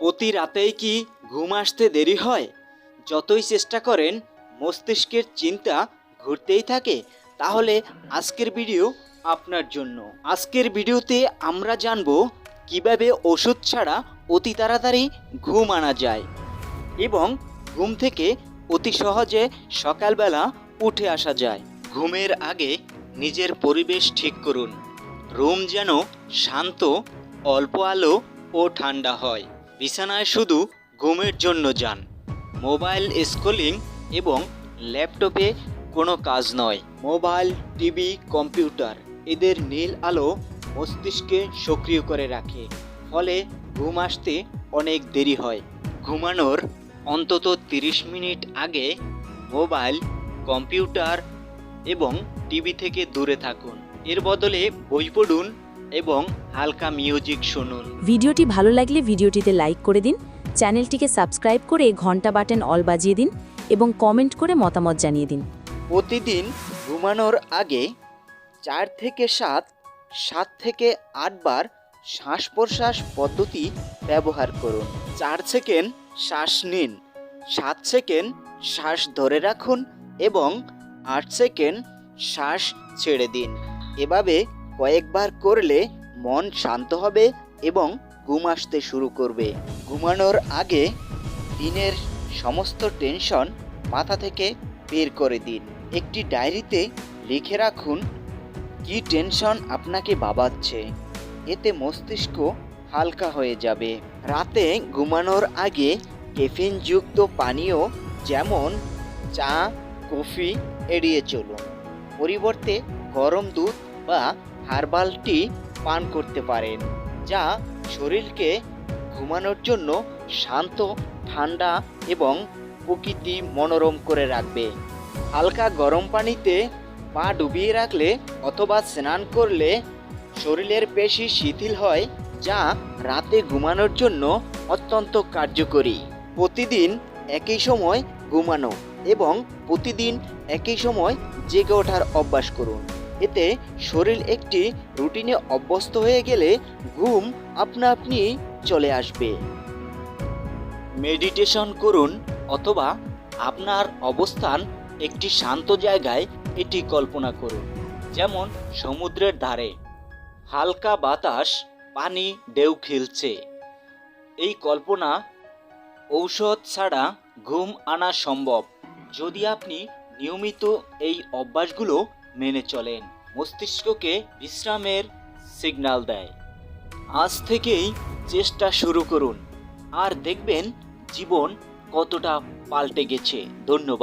প্রতি রাতেই কি ঘুম আসতে দেরি হয়? যতই চেষ্টা করেন, মস্তিষ্কের চিন্তা ঘুরতেই থাকে। তাহলে আজকের ভিডিও আপনার জন্য। আজকের ভিডিওতে আমরা জানব কীভাবে ওষুধ ছাড়া অতি তাড়াতাড়ি ঘুম আনা যায় এবং ঘুম থেকে অতি সহজে সকালবেলা উঠে আসা যায়। ঘুমের আগে নিজের পরিবেশ ঠিক করুন। রুম যেন শান্ত, অল্প আলো ও ঠান্ডা হয়। বিছানায় শুধু ঘুমের জন্য যান। মোবাইল স্ক্রলিং এবং ল্যাপটপে কোনো কাজ নয়। মোবাইল, টিভি, কম্পিউটার এদের নীল আলো মস্তিষ্কে সক্রিয় করে রাখে। ফলে ঘুম আসতে অনেক দেরি হয়। ঘুমানোর অন্তত 30 মিনিট আগে মোবাইল, কম্পিউটার এবং টিভি থেকে দূরে থাকুন। এর বদলে বই পড়ুন এবং হালকা মিউজিক শুনুন। ভিডিওটি ভালো লাগলে ভিডিওটিতে লাইক করে দিন চ্যানেলটিকে সাবস্ক্রাইব করে ঘণ্টা বাটন অল বাজিয়ে দিন এবং কমেন্ট করে মতামত জানিয়ে দিন। প্রতিদিন ঘুমানোর আগে চার থেকে সাত সাত থেকে আটবার শ্বাস প্রশ্বাস পদ্ধতি ব্যবহার করুন। চার সেকেন্ড শ্বাস নিন সাত সেকেন্ড শ্বাস ধরে রাখুন এবং আট সেকেন্ড শ্বাস ছেড়ে দিন। এভাবে কয়েকবার করলে মন শান্ত হবে এবং ঘুম আসতে শুরু করবে। ঘুমানোর আগে দিনের সমস্ত টেনশন মাথা থেকে বের করে দিন। একটি ডায়েরিতে লিখে রাখুন, কি টেনশন আপনাকে বাবাচ্ছে? এতে মস্তিষ্ক হালকা হয়ে যাবে। রাতে ঘুমানোর আগে ক্যাফিনযুক্ত পানীয় যেমন চা, কফি এড়িয়ে চলুন। পরিবর্তে গরম দুধ বা হার্বাল টি পান করতে পারেন, যা শরীরকে ঘুমানোর জন্য শান্ত, ঠান্ডা এবং প্রকৃতি মনোরম করে রাখবে। হালকা গরম পানিতে পা ডুবিয়ে রাখলে অথবা স্নান করলে শরীরের পেশি শিথিল হয়, যা রাতে ঘুমানোর জন্য অত্যন্ত কার্যকরী। প্রতিদিন একই সময় ঘুমানো এবং প্রতিদিন একই সময় জেগে ওঠার অভ্যাস করুন। এতে শরীর একটি রুটিনে অভ্যস্ত হয়ে গেলে ঘুম আপনা আপনি চলে আসবে। মেডিটেশন করুন অথবা আপনার অবস্থান একটি শান্ত জায়গায় এটি কল্পনা করুন, যেমন সমুদ্রের ধারে। হালকা বাতাস, পানি, ঢেউ খেলছে। এই কল্পনা ঔষধ ছাড়া ঘুম আনা সম্ভব। যদি আপনি নিয়মিত এই অভ্যাসগুলো মেনে চলেন। মস্তিষ্ককে বিশ্রামের সিগন্যাল দেয়। আজ থেকেই চেষ্টা শুরু করুন। আর দেখবেন জীবন কতটা পাল্টে গেছে। ধন্যবাদ।